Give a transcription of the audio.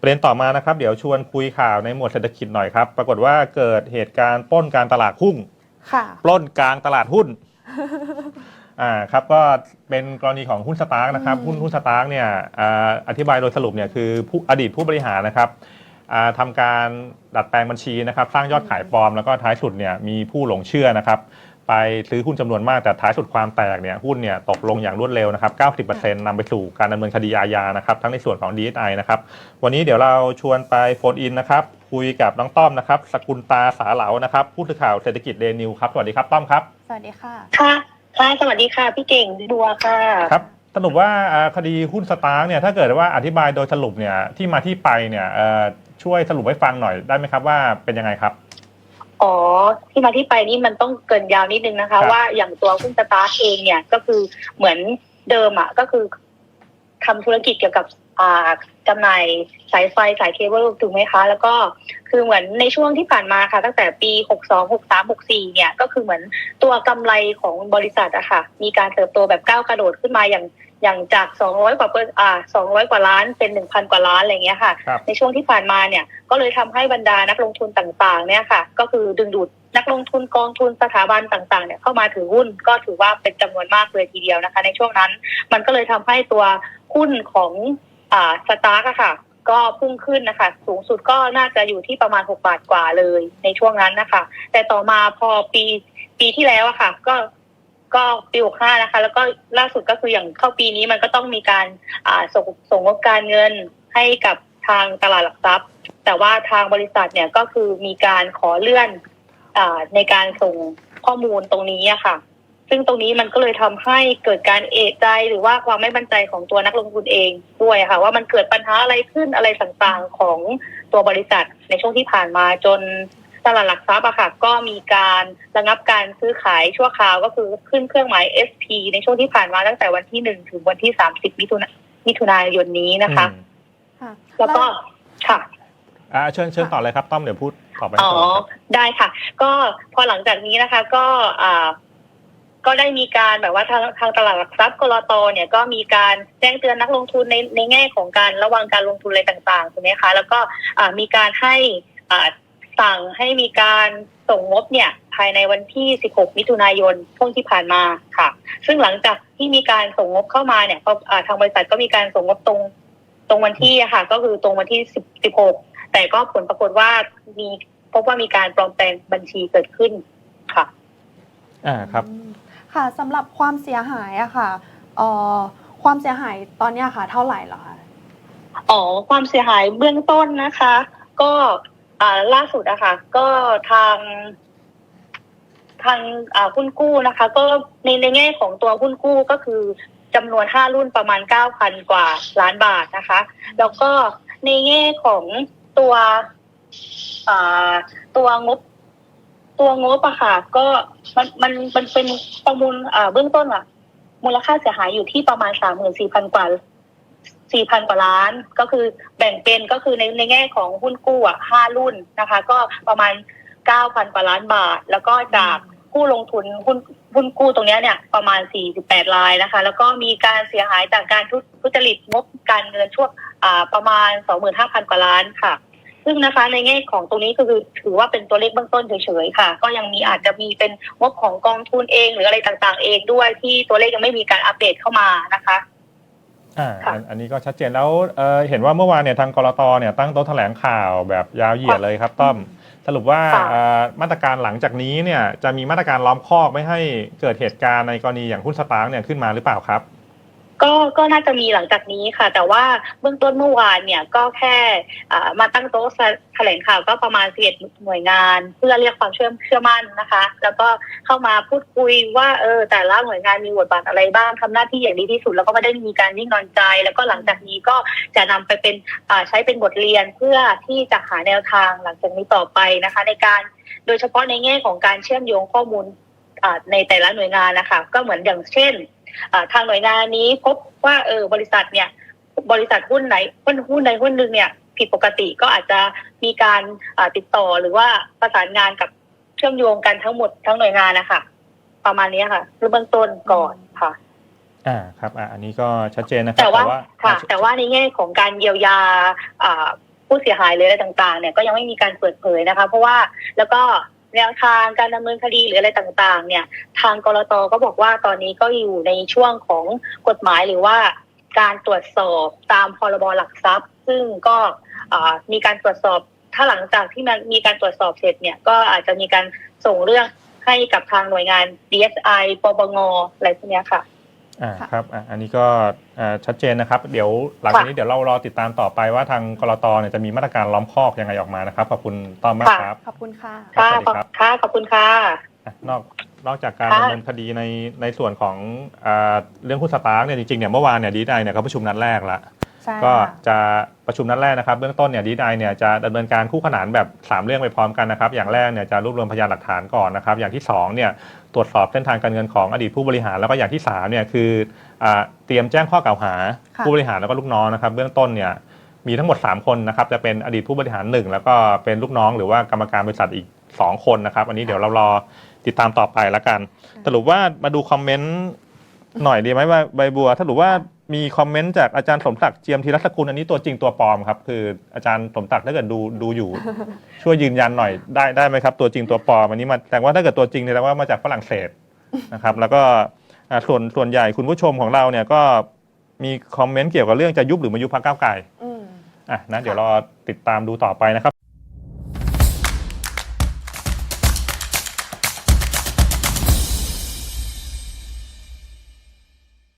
ประเด็นต่อมานะครับ เดี๋ยวชวนคุยข่าวในหมวดเศรษฐกิจหน่อยครับ ปรากฏว่าเกิดเหตุการณ์ปล้นการตลาดหุ้นค่ะ ปล้นกลางตลาดหุ้น อ่าครับก็เป็นกรณีของหุ้นสตาร์กนะครับอืมหุ้นหุ้นสตาร์กเนี่ยอ่าอธิบายโดยสรุปเนี่ยคือผู้อดีตผู้บริหารนะครับอ่าทำการดัดแปลงบัญชีนะครับ สร้างยอดขายปลอมแล้วก็ท้ายสุดเนี่ยมีผู้หลงเชื่อนะครับ ไปซื้อหุ้นจำนวนมากแต่ท้ายสุดความแตกเนี่ยหุ้นเนี่ยตกลงอย่างรวดเร็วนะครับ 90%นำไปสู่การดำเนินคดีอาญานะครับ ทั้งในส่วนของ DSI นะครับ วันนี้เดี๋ยวเราชวนไปโฟนอินนะครับ คุยกับน้องต้อมนะครับ สกุลตาสาเหลานะครับ ผู้สื่อข่าวเศรษฐกิจเดนิวครับ สวัสดีครับต้อมครับ สวัสดีค่ะ ค่ะ ค่ะ สวัสดีค่ะ พี่เก่งดัวค่ะ ครับสรุปว่าอ่าคดีหุ้นสตาร์กเนี่ยถ้าเกิดว่าอธิบายโดยสรุปเนี่ยที่มาที่ไปเนี่ยเอ่อช่วยสรุปให้ฟังหน่อยได้ไหมครับว่าเป็นยังไงครับ อ๋อที่มาที่ไปนี่มันต้องเกรินยาวนิดนึงนะคะครับว่าอย่างตัวหุ้นสตาร์ทเองเนี่ยก็คือเหมือนเดิมอะก็คือทำธุรกิจเกี่ยวกับอ่าจำหน่ายสายไฟสายเคเบิลถูกไหมคะ แล้วก็คือเหมือนในช่วงที่ผ่านมาค่ะ ตั้งแต่ปี 62 63 64 เนี่ย ก็คือเหมือนตัวกำไรของบริษัทอะค่ะ มีการเติบโตแบบก้าวกระโดดขึ้นมาอย่าง อย่างจาก200กว่าเปอร์อ่า200กว่าล้านเป็น1,000กว่าล้านอะไรอย่างเงี้ยค่ะ ครับในช่วงที่ผ่านมาเนี่ยก็เลยทำให้บรรดานักลงทุนต่างๆเนี่ยค่ะ ก็คือดึงดูดนักลงทุนกองทุนสถาบันต่างๆเนี่ยเข้ามาถือหุ้นก็ถือว่าเป็นจำนวนมากเลยทีเดียวนะคะ ในช่วงนั้นมันก็เลยทำให้ตัวหุ้นของอ่าสตาร์กอะค่ะ ก็พุ่งขึ้นนะคะ สูงสุดก็น่าจะอยู่ที่ประมาณ 6 บาทกว่าเลยในช่วงนั้นนะคะ แต่ต่อมาพอปีปีที่แล้วอะค่ะ ก็ ก็ปีหกห้านะคะ แล้วก็ล่าสุดก็คืออย่างเข้าปีนี้มันก็ต้องมีการอ่าส่งส่งงบการเงินให้กับทางตลาดหลักทรัพย์ แต่ว่าทางบริษัทเนี่ยก็คือมีการขอเลื่อนอาในการส่งข้อมูลตรงนี้ค่ะ ซึ่งตรงนี้มันก็เลยทำให้เกิดการเอะใจหรือว่าความไม่มั่นใจของตัวนักลงทุนเองด้วยค่ะ ว่ามันเกิดปัญหาอะไรขึ้นอะไรต่างๆของตัวบริษัทในช่วงที่ผ่านมาจน ตลาดหลักทรัพย์อะค่ะก็มีการระงับการซื้อขายชั่วคราวก็คือขึ้นเครื่องหมาย SP ในช่วงที่ผ่านมาตั้งแต่วันที่หนึ่งถึงวันที่สามสิบมิถุนายนมิถุนายนนี้นะคะอืมค่ะแล้วก็ค่ะอ่าเชิญเชิญต่อเลยครับต้อมเดี๋ยวพูดต่อไปอ๋อก่อนครับได้ค่ะ ก็พอหลังจากนี้นะคะ ก็อ่าก็ได้มีการแบบว่าทางทางตลาดหลักทรัพย์กรตเนี่ยก็มีการแจ้งเตือนนักลงทุนในในแง่ของการระวังการลงทุนอะไรต่างๆถูกไหมคะ แล้วก็อ่ามีการให้อ่า สั่งให้มีการส่งงบเนี่ยภายในวันที่ 16 มิถุนายนช่วงที่ผ่านมาค่ะ ซึ่งหลังจากที่มีการส่งงบเข้ามาเนี่ยก็อ่าทางบริษัทก็มีการส่งงบตรงตรงวันที่อะค่ะ ก็คือตรงวันที่10 16 แต่ก็ผลปรากฏว่ามีพบว่ามีการปลอมแปลงบัญชีเกิดขึ้นค่ะ อ่าครับอืมค่ะสำหรับความเสียหายอะค่ะเอ่อความเสียหายตอนเนี้ยค่ะ เท่าไหร่เหรอคะอ๋อความเสียหายเบื้องต้นนะคะ ก็ อ่าล่าสุดอะคะก็ทาง ทางอ่าหุ้นกู้นะคะ ก็ในในแง่ของตัวหุ้นกู้ก็คือจำนวนห้ารุ่นประมาณเก้าพันกว่าล้านบาทนะคะ แล้วก็ในแง่ของตัวอ่าตัวงบ ตัวงบอะค่ะก็มันมันมันเป็นประมูลอ่าเบื้องต้นอะมูลค่าเสียหายอยู่ที่ประมาณสามหมื่นสี่พันกว่า สี่พันกว่าล้าน ก็คือแบ่งเป็นก็คือในในแง่ของหุ้นกู้อะห้ารุ่นนะคะ ก็ประมาณเก้าพันกว่าล้านบาท แล้วก็จากผู้ลงทุนหุ้นหุ้นกู้ตรงนี้เนี่ยประมาณสี่สิบแปดรายนะคะ แล้วก็มีการเสียหายจากการทุทจริตงบการเงินช่วงอ่าประมาณสองหมื่นห้าพันกว่าล้านค่ะ ซึ่งนะคะในแง่ของตรงนี้ก็คือถือว่าเป็นตัวเลขเบื้องต้นเฉยๆค่ะ ก็ยังมีอาจจะมีเป็นงบของกองทุนเอง หรืออะไรต่างๆเองด้วยที่ตัวเลขยังไม่มีการอัปเดตเข้ามานะคะ อ่าค่ะอันอันนี้ก็ชัดเจนแล้วเอ่อเห็นว่าเมื่อวานเนี่ยทางกรตเนี่ยตั้งโต๊ะแถลงข่าวแบบยาวเหยียดเลยครับต้อม สรุปว่าค่ะ เอ่อมาตรการหลังจากนี้เนี่ยจะมีมาตรการล้อมคอกไม่ให้เกิดเหตุการณ์ในกรณีอย่างหุ้นสตาร์กเนี่ยขึ้นมาหรือเปล่าครับ ก็ก็น่าจะมีหลังจากนี้ค่ะ แต่ว่าเบื้องต้นเมื่อวานเนี่ยก็แค่มาตั้งโต๊ะแถลงข่าวก็ประมาณสิบหน่วยงาน เพื่อเรียกความเชื่อเชื่อมั่นนะคะ แล้วก็เข้ามาพูดคุยว่าเออแต่ละหน่วยงานมีบทบาทอะไรบ้างทำหน้าที่อย่างดีที่สุดแล้วก็ไม่ได้มีการนิ่งนอนใจ แล้วก็หลังจากนี้ก็จะนำไปเป็นใช้เป็นบทเรียนเพื่อที่จะหาแนวทางหลังจากนี้ต่อไปนะคะ ในการโดยเฉพาะในแง่ของการเชื่อมโยงข้อมูลในแต่ละหน่วยงานนะคะ ก็เหมือนอย่างเช่น ทางหน่วยงานนี้พบว่าเออบริษัทเนี่ยบริษัทหุ้นไหนหุ้นหุ้นใดหุ้นหนึ่งเนี่ยผิดปกติก็อาจจะมีการอ่าติดต่อหรือว่าประสานงานกับเชื่อมโยงกันทั้งหมดทั้งหน่วยงานนะคะประมาณนี้ค่ะเบื้องต้นก่อนค่ะอ่าครับอ่าอันนี้ก็ชัดเจนนะครับแต่ว่าค่ะอ่แต่ว่าในแง่ของการเยียวยาอ่าผู้เสียหายหรืออะไรต่าง ๆ เนี่ยก็ยังไม่มีการเปิดเผยนะคะ เพราะว่าแล้วก็ แนวทางการดำเนินคดีหรืออะไรต่างๆ เนี่ย ทางกรตก็บอกว่าตอนนี้ก็อยู่ในช่วงของกฎหมายหรือว่าการตรวจสอบตามพรบหลักทรัพย์ ซึ่งก็มีการตรวจสอบถ้าหลังจากที่มันมีการตรวจสอบเสร็จเนี่ยก็อาจจะมีการส่งเรื่องให้กับทางหน่วยงาน DSI ปปงอะไรพวกนี้ค่ะ อ่าค่ะครับอะอันนี้ก็อ่าชัดเจนนะครับ เดี๋ยวหลังจากนี้เดี๋ยวเรารอติดตามต่อไปว่าทางกรตเนี่ยจะมีมาตรการล้อมคอกยังไงออกมานะครับ ขอบคุณต้อมมากครับ ขอบคุณค่ะครับค่ะสวัสดีครับค่ะขอบคุณค่ะอะนอกนอกจากการค่ะดำเนินคดีในในส่วนของอ่าเรื่องหุ้นสตาร์กเนี่ยจริงๆเนี่ยเมื่อวานเนี่ยดีไเนี่ยเขาประชุมนัดแรกละใช่ ก็ค่ะจะประชุมนัดแรกนะครับ เบื้องต้นเนี่ยดีไเนี่ยจะดำเนินการคู่ขนานแบบ 3 เรื่องไปพร้อมกันนะครับ อย่างแรกเนี่ยจะรวบรวมพยานหลักฐานก่อนนะครับ อย่างที่2เนี่ยตรวจสอบเส้นทางการเงินของอดีตผู้บริหาร แล้วก็อย่างที่3เนี่ยคืออ่าเตรียมแจ้งข้อกล่าวหาค่ะผู้บริหารแล้วก็ลูกน้องนะครับ เบื้องต้นเนี่ยมีทั้งหมด 3 คนนะครับจะเป็นอดีตผู้บริหารหนึ่งแล้วก็เป็นลูกน้อง หรือว่ากรรมการบริษัทอีก 2 คนนะครับ อันนี้เดี๋ยวเรารอติดตามต่อไปแล้วกันสรุปว่ามาดูคอมเมนต์หน่อยดีไหมว่าใบบัวถ้าหรือว่า มีคอมเมนต์จากอาจารย์สมศักดิ์เจียมธีรสกุลอันนี้ตัวจริงตัวปลอมครับ คืออาจารย์สมศักดิ์ถ้าเกิดดูดูอยู่ ช่วยยืนยันหน่อยได้ได้ไหมครับ ตัวจริงตัวปลอมอันนี้มาแต่ว่าถ้าเกิดตัวจริงเนี่ยแปลว่ามาจากฝรั่งเศสนะครับ แล้วก็อ่าส่วนส่วนใหญ่คุณผู้ชมของเราเนี่ยก็มีคอมเมนต์เกี่ยวกับเรื่องจะยุบหรือไมายุบพรรคก้าวไกลอืม อะนะเดี๋ยวรอติดตามดูต่อไปนะครับ